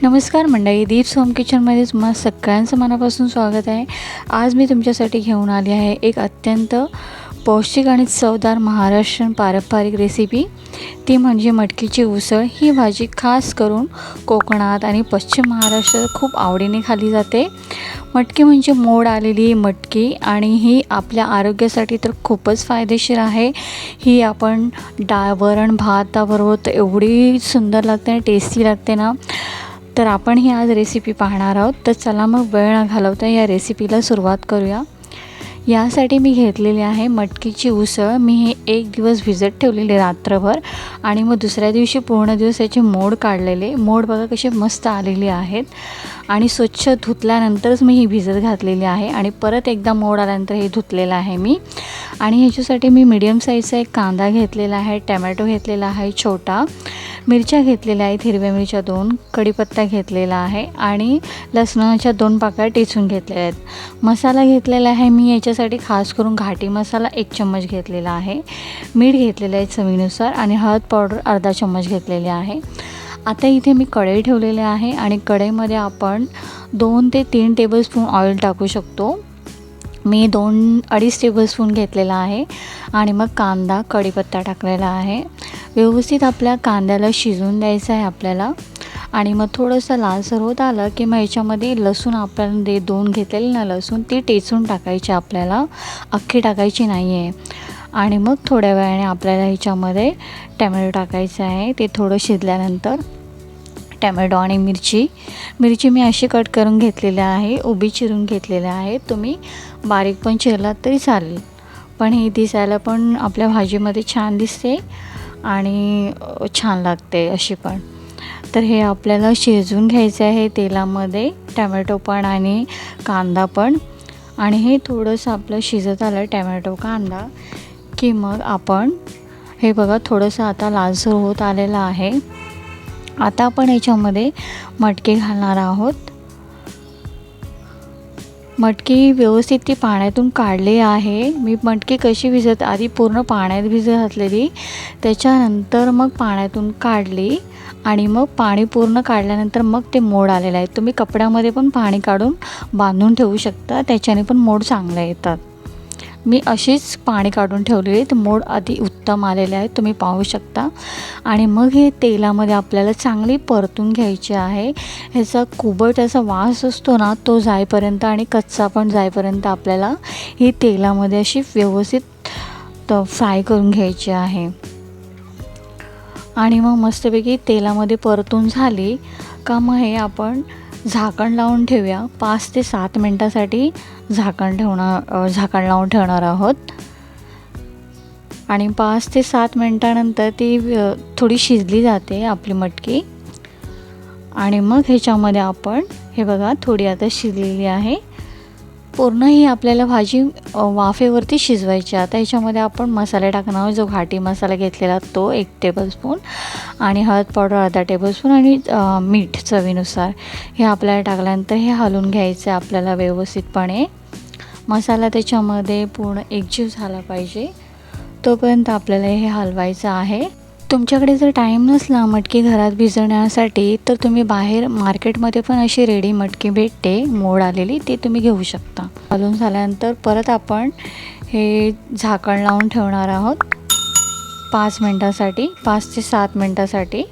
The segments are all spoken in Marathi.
नमस्कार मंडळी दीप्स होम किचनमध्ये तुम्हाला सगळ्यांचं मनापासून स्वागत आहे. आज मी तुमच्यासाठी घेऊन आली आहे एक अत्यंत पौष्टिक आणि चवदार महाराष्ट्रीयन पारंपरिक रेसिपी ती म्हणजे मटकीची उसळ. ही भाजी खास करून कोकणात आणि पश्चिम महाराष्ट्रात खूप आवडीने खाल्ली जाते. मटकी म्हणजे मोड आलेली मटकी आणि ही आपल्या आरोग्यासाठी तर खूपच फायदेशीर आहे. ही आपण डाळ वरण भाताबरोबर तर एवढी सुंदर लागते आणि टेस्टी लागते ना. तर आपण ही आज रेसिपी पाहणार आहोत. तर चला मग वेळ न घालवता या रेसिपीला सुरुवात करूया. यासाठी मी घेतलेली आहे मटकीची उसळ. मी हे एक दिवस भिजत ठेवलेली रात्रभर आणि मग दुसऱ्या दिवशी पूर्ण दिवस याचे मोड काढलेले. मोड बघा कसे मस्त आलेले आहेत. आणि स्वच्छ धुतल्यानंतरच मी ही भिजत घातलेली आहे आणि परत एकदा मोड आल्यानंतर हे धुतलेलं आहे मी. आणि ह्याच्यासाठी मी मीडियम साईजचा एक कांदा घेतलेला आहे टमॅटो घेतलेला आहे छोटा. मिरच्या घेतलेल्या आहेत हिरव्या मिरच्या दोन कढीपत्ता घेतलेला आहे आणि लसणाच्या दोन पाकळ्या टेचून घेतलेल्या आहेत. मसाला घेतलेला आहे मी याच्यासाठी खास करून घाटी मसाला एक चम्मच घेतलेला आहे. मीठ घेतलेलं आहे चवीनुसार आणि हळद पावडर अर्धा चम्मच घेतलेली आहे. आता इथे मी कढई ठेवलेले आहे आणि कढईमध्ये आपण दोन ते तीन टेबलस्पून ऑइल टाकू शकतो. मी दोन अडीच टेबलस्पून घेतलेला आहे आणि मग कांदा कढीपत्ता टाकलेला आहे. व्यवस्थित आपल्या कांद्याला शिजवून द्यायचं आहे आपल्याला. आणि मग थोडंसं लालसर होत आलं की मग याच्यामध्ये लसूण आपण दे दोन घेतलेले ना लसूण ती टेचून टाकायची आपल्याला. अख्खी टाकायची नाही आहे आणि मग थोड्या वेळाने आपल्याला ह्याच्यामध्ये टॅमॅटो टाकायचं आहे. ते थोडं शिजल्यानंतर टॅमॅटो आणि मिरची. मिरची मी अशी कट करून घेतलेली आहे उभी चिरून घेतलेल्या आहे. तुम्ही बारीक पण चिरलात तरी चालेल. पण ही दिसायला पण आपल्या भाजीमध्ये छान दिसते. आणि छान लागते अशी पण. तर हे आपल्याला शिजवून घ्यायचं आहे तेलामध्ये टॅमॅटो पण आणि कांदा पण. आणि हे थोडंसं आपलं शिजत आलं टॅमॅटो कांदा की मग आपण हे बघा थोडंसं आता लालसर होत आलेलं आहे. आता आपण याच्यामध्ये मटके घालणार आहोत. मटकी व्यवस्थित ती पाण्यातून काढली आहे. मी मटकी कशी भिजत आधी पूर्ण पाण्यात भिजत घातलेली त्याच्यानंतर मग पाण्यातून काढली आणि मग पाणी पूर्ण काढल्यानंतर मग ते मोड आलेलं आहे. तुम्ही कपड्यामध्ये पण पाणी काढून बांधून ठेवू शकता त्याच्याने पण मोड चांगले येतात. मी अशीच पाणी काढून ठेवलेली आहेत मोड आधी उत्तम आलेले आहेत तुम्ही पाहू शकता. आणि मग हे तेलामध्ये आपल्याला चांगली परतून घ्यायची आहे. ह्याचा कुबट असा वास असतो ना तो जाईपर्यंत आणि कच्चा पण जाईपर्यंत आपल्याला ही तेलामध्ये अशी व्यवस्थित फ्राय करून घ्यायची आहे. आणि मग मस्तपैकी तेलामध्ये परतून झाली. का मग हे आपण झाकण लावून ठेवूया. पाच ते सात मिनटासाठी झाकण ठेवणार झाकण लावून ठेवणार आहोत. आणि पाच ते सात मिनटानंतर ती थोडी शिजली जाते आपली मटकी. आणि मग ह्याच्यामध्ये आपण हे बघा थोडी आता शिजलेली आहे. पूर्ण ही आपल्याला भाजी वाफेवरती शिजवायची. आता ह्याच्यामध्ये आपण मसाले टाकणार जो घाटी मसाला घेतलेला तो एक टेबलस्पून आणि हळद पावडर अर्धा टेबलस्पून आणि मीठ चवीनुसार. हे आपल्याला टाकल्यानंतर हे हलवून घ्यायचं आहे आपल्याला व्यवस्थितपणे. मसाला त्याच्यामध्ये पूर्ण एकजीव झाला पाहिजे. तोपर्यंत आपल्याला हे हलवायचं आहे. तुमच्याकडे जर टाईम नसला मटकी घरात भिजवण्यासाठी तर तुम्ही बाहेर मार्केटमध्ये पण अशी रेडी मटकी भेटते मोड आलेली ती तुम्ही घेऊ शकता. घालून झाल्यानंतर परत आपण हे झाकण लावून ठेवणार आहोत. पाच मिनटासाठी पाच ते सात मिनटासाठी.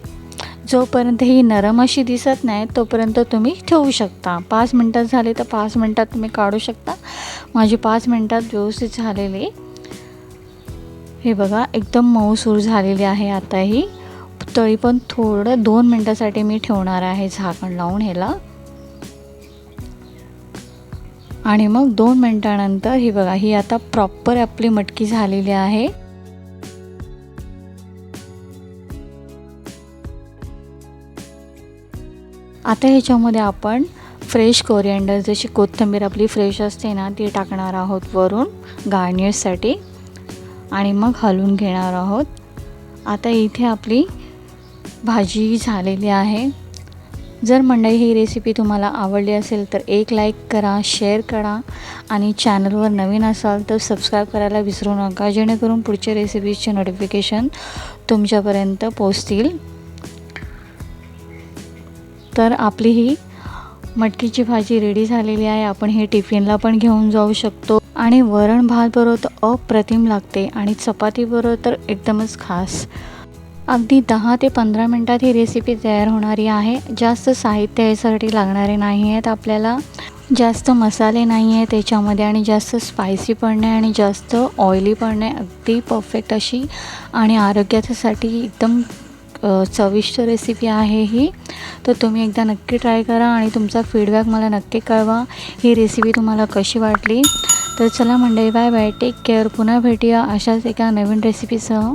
जोपर्यंत ही नरम अशी दिसत नाही तोपर्यंत तुम्ही ठेवू शकता. पाच मिनटात झाले तर पाच मिनटात तुम्ही काढू शकता. माझी पाच मिनटात व्यवस्थित झालेली. हे बघा एकदम मऊसूर झालेली आहे आता ही तळी पण थोडं दोन मिनटासाठी मी ठेवणार आहे झाकण लावून ह्याला. आणि मग दोन मिनटानंतर ही बघा ही आता प्रॉपर आपली मटकी झालेली आहे. आता ह्याच्यामध्ये आपण फ्रेश कोरिअंडर जशी कोथिंबीर आपली फ्रेश असते ना ती टाकणार आहोत वरून गार्नियर्ससाठी आणि मग हलवून घेणार आहोत. आता इथे आपली भाजी झालेली आहे. जर मंडळी ही रेसिपी तुम्हाला आवडली असेल तर एक लाईक करा शेअर करा आणि चॅनलवर नवीन असाल तर सबस्क्राईब करायला विसरू नका. जेणेकरून पुढच्या रेसिपीजचे नोटिफिकेशन तुमच्यापर्यंत पोचतील तर आपली ही मटकीची भाजी रेडी झालेली आहे. आपण हे टिफिनला पण घेऊन जाऊ शकतो. आणि वरण भात बरोबर तर अप्रतिम लागते आणि चपातीबरोबर तर एकदमच खास. अगदी दहा ते पंधरा मिनटात ही रेसिपी तयार होणारी आहे. जास्त साहित्य यासाठी लागणारे नाही आहेत आपल्याला. जास्त मसाले नाही आहे त्याच्यामध्ये आणि जास्त स्पायसी पण नाही आणि जास्त ऑइली पण नाही. अगदी परफेक्ट अशी आणि आरोग्यासाठी एकदम चविष्ट रेसिपी आहे ही. तर तुम्ही एकदा नक्की ट्राय करा आणि तुमचा फीडबॅक मला नक्की कळवा. ही रेसिपी तुम्हाला कशी वाटली? तर चला मंडळी बाय बाय टेक केअर पुन्हा भेटूया अशाच एका नवीन रेसिपीसह